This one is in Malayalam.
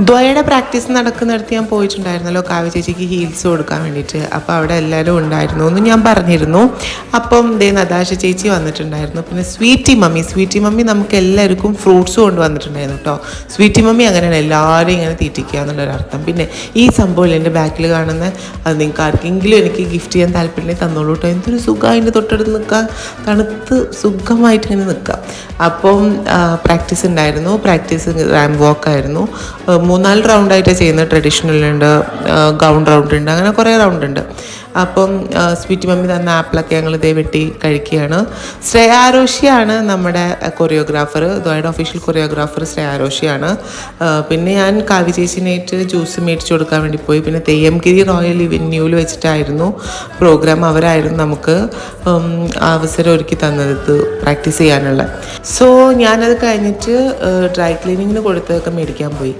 ദ്വയുടെ പ്രാക്ടീസ് നടക്കുന്നിടത്ത് ഞാൻ പോയിട്ടുണ്ടായിരുന്നല്ലോ കാവ്യ ചേച്ചിക്ക് ഹീൽസ് കൊടുക്കാൻ വേണ്ടിയിട്ട്. അപ്പോൾ അവിടെ എല്ലാവരും ഉണ്ടായിരുന്നു എന്ന് ഞാൻ പറഞ്ഞിരുന്നു. അപ്പം ദേ നദാശ ചേച്ചി വന്നിട്ടുണ്ടായിരുന്നു. പിന്നെ സ്വീറ്റി മമ്മി സ്വീറ്റി മമ്മി നമുക്ക് എല്ലാവർക്കും ഫ്രൂട്ട്സ് കൊണ്ട് വന്നിട്ടുണ്ടായിരുന്നു കേട്ടോ. സ്വീറ്റി മമ്മി അങ്ങനെയാണ് എല്ലാവരും ഇങ്ങനെ തീറ്റിക്കുക എന്നുള്ളൊരർത്ഥം പിന്നെ ഈ സംഭവം എന്റെ ബാക്കിൽ കാണുന്ന അത് നിങ്ങൾക്ക് ആർക്കെങ്കിലും എനിക്ക് ഗിഫ്റ്റ് ചെയ്യാൻ താല്പര്യം തന്നോളൂ കേട്ടോ. എന്തൊരു സുഖം അതിന്റെ തൊട്ടടുത്ത് നിൽക്കാം തണുത്ത് സുഖമായിട്ട് ഇങ്ങനെ നിൽക്കാം അപ്പം പ്രാക്ടീസ് ഉണ്ടായിരുന്നു. പ്രാക്ടീസ് റാം വാക്ക് ആയിരുന്നു. ആ, മൂന്നാൽ റൗണ്ടായിട്ട് ചെയ്യുന്ന ട്രഡീഷണൽ ഉണ്ട് ഗൗൺ റൗണ്ട് ഉണ്ട് അങ്ങനെ കുറേ റൗണ്ട് ഉണ്ട്. അപ്പം സ്വീറ്റ് മമ്മി തന്ന ആപ്പിളൊക്കെ ഞങ്ങൾ ഇതേ വെട്ടി കഴിക്കുകയാണ്. ശ്രേയാരോഷിയാണ് നമ്മുടെ കൊറിയോഗ്രാഫർ ദ്വയുടെ ഒഫീഷ്യൽ കൊറിയോഗ്രാഫർ ശ്രേയാരോഷിയാണ്. പിന്നെ ഞാൻ കാവ്യ ചേച്ചിനായിട്ട് ജ്യൂസ് മേടിച്ചു കൊടുക്കാൻ വേണ്ടി പോയി. പിന്നെ തെയ്യംഗിരി റോയൽ ഇവന്യൂവിൽ വെച്ചിട്ടായിരുന്നു പ്രോഗ്രാം അവരായിരുന്നു നമുക്ക് അവസരം ഒരുക്കി തന്നത് ഇത് പ്രാക്ടീസ് ചെയ്യാനുള്ള. സോ ഞാനത് കഴിഞ്ഞിട്ട് ഡ്രൈ ക്ലീനിങ്ങിന് കൊടുത്തതൊക്കെ മേടിക്കാൻ പോയി.